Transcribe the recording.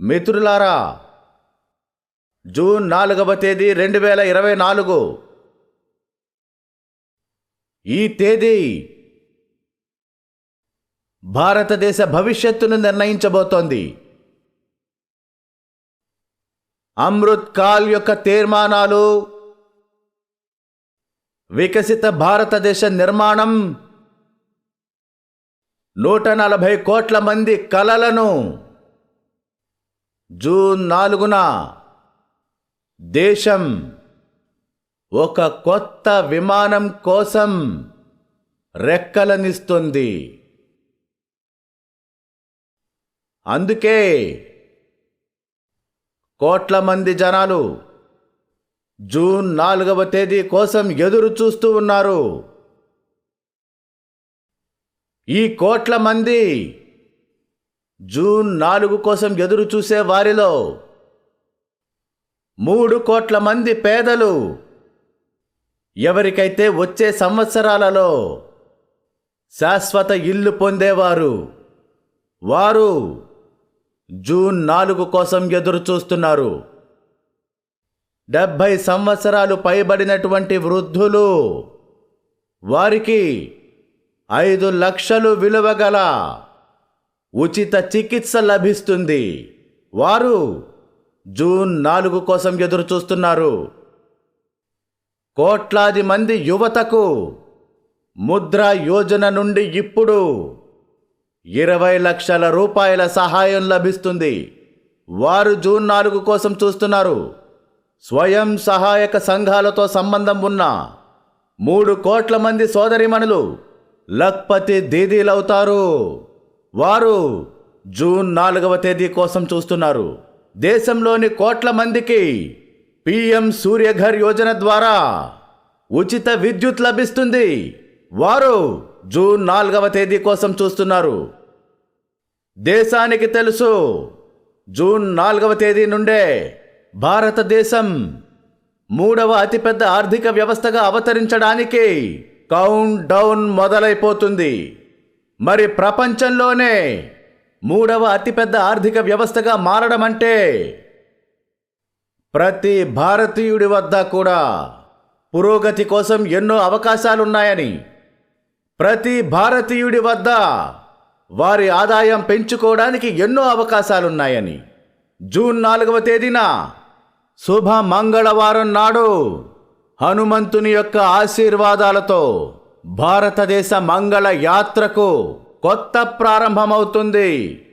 మిత్రులారా జూన్ నాలుగవ తేదీ రెండు వేల ఇరవై నాలుగు. ఈ తేదీ భారతదేశ భవిష్యత్తును నిర్ణయించబోతోంది. అమృత్ కాల్ యొక్క తీర్మానాలు వికసిత భారతదేశ నిర్మాణం నూట నలభై కోట్ల మంది కలలను జూన్ నాలుగున దేశం ఒక కొత్త విమానం కోసం రెక్కలనిస్తుంది. అందుకే కోట్ల మంది జనాలు జూన్ నాలుగవ తేదీ కోసం ఎదురు చూస్తూ ఉన్నారు. ఈ కోట్ల మంది జూన్ నాలుగు కోసం ఎదురు చూసే వారిలో మూడు కోట్ల మంది పేదలు. ఎవరికైతే వచ్చే సంవత్సరాలలో శాశ్వత ఇల్లు పొందేవారు వారు జూన్ నాలుగు కోసం ఎదురు చూస్తున్నారు. డెబ్భై సంవత్సరాలు పైబడినటువంటి వృద్ధులు వారికి ఐదు లక్షలు విలువగల ఉచిత చికిత్స లభిస్తుంది. వారు జూన్ నాలుగు కోసం ఎదురు చూస్తున్నారు. కోట్లాది మంది యువతకు ముద్రా యోజన నుండి ఇప్పుడు ఇరవై లక్షల రూపాయల సహాయం లభిస్తుంది. వారు జూన్ నాలుగు కోసం చూస్తున్నారు. స్వయం సహాయక సంఘాలతో సంబంధం ఉన్న మూడు కోట్ల మంది సోదరిమణులు లక్పతి దీదీలవుతారు. వారు జూన్ నాలుగవ తేదీ కోసం చూస్తున్నారు. దేశంలోని కోట్ల మందికి పిఎం సూర్యఘర్ యోజన ద్వారా ఉచిత విద్యుత్ లభిస్తుంది. వారు జూన్ నాలుగవ తేదీ కోసం చూస్తున్నారు. దేశానికి తెలుసు జూన్ నాలుగవ తేదీ నుండే భారతదేశం మూడవ అతిపెద్ద ఆర్థిక వ్యవస్థగా అవతరించడానికి కౌంట్ డౌన్ మొదలైపోతుంది. మరి ప్రపంచంలోనే మూడవ అతిపెద్ద ఆర్థిక వ్యవస్థగా మారడం అంటే ప్రతి భారతీయుడి వద్ద కూడా పురోగతి కోసం ఎన్నో అవకాశాలున్నాయని ప్రతి భారతీయుడి వద్ద వారి ఆదాయం పెంచుకోవడానికి ఎన్నో అవకాశాలున్నాయని జూన్ నాలుగవ తేదీన శుభ మంగళవారం నాడు హనుమంతుని యొక్క ఆశీర్వాదాలతో భారతదేశ మంగళ యాత్రకు కొత్త ప్రారంభమవుతుంది.